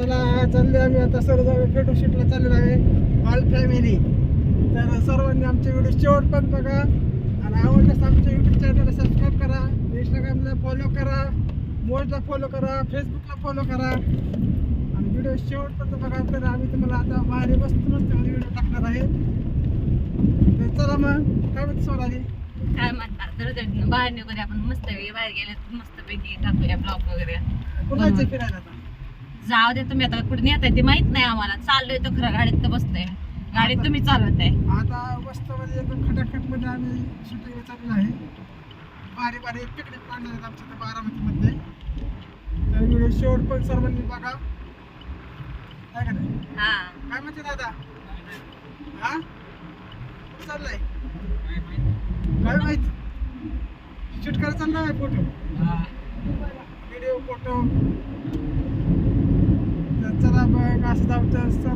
चला चालले आम्ही आता सर्व फोटो शूटला चाललेलो आहे. ऑल फॅमिली तर सर्वांनी आमचे व्हिडिओ शेवट पण बघा. आणि आवडल्यास आमच्या यूट्यूब चॅनलला सबस्क्राईब करा. इंस्टाग्रामला फॉलो करा. मोजला फॉलो करा. फेसबुकला फॉलो करा. आणि व्हिडिओ शेवटपर्यंत बघा. तर आम्ही तुम्हाला आता बाहेर मस्त मस्त व्हिडिओ टाकणार आहे. तर चला मग. काय म्हणते सोनाली? काय म्हणतात तर बाहेर निघून आपण मस्त बाहेर गेले मस्त पैकी टाकूया ब्लॉग वगैरे. जायचं फिरायला जाऊ दे तुम्ही आता कुठे नेताय ते माहीत नाही आम्हाला. चाललोय तर खरं गाडीत तर बसतोय. गाडीत तुम्ही चालवत आहे आता वस्तूमध्ये एकदम खटाखटमध्ये आम्ही शूटिंग चाललेलं आहे. भारी भारी पिकनिक काढणार आहेत आमच्या बारामतीमध्ये तर व्हिडिओ शेवट पण सर्वांनी बघा. काय का नाही? हा. काय म्हणते दादा? हा? कुठं चाललाय? काय माहीत? शूट करायला चालला आहे फोटो व्हिडिओ फोटो রাস্তা রাস্তা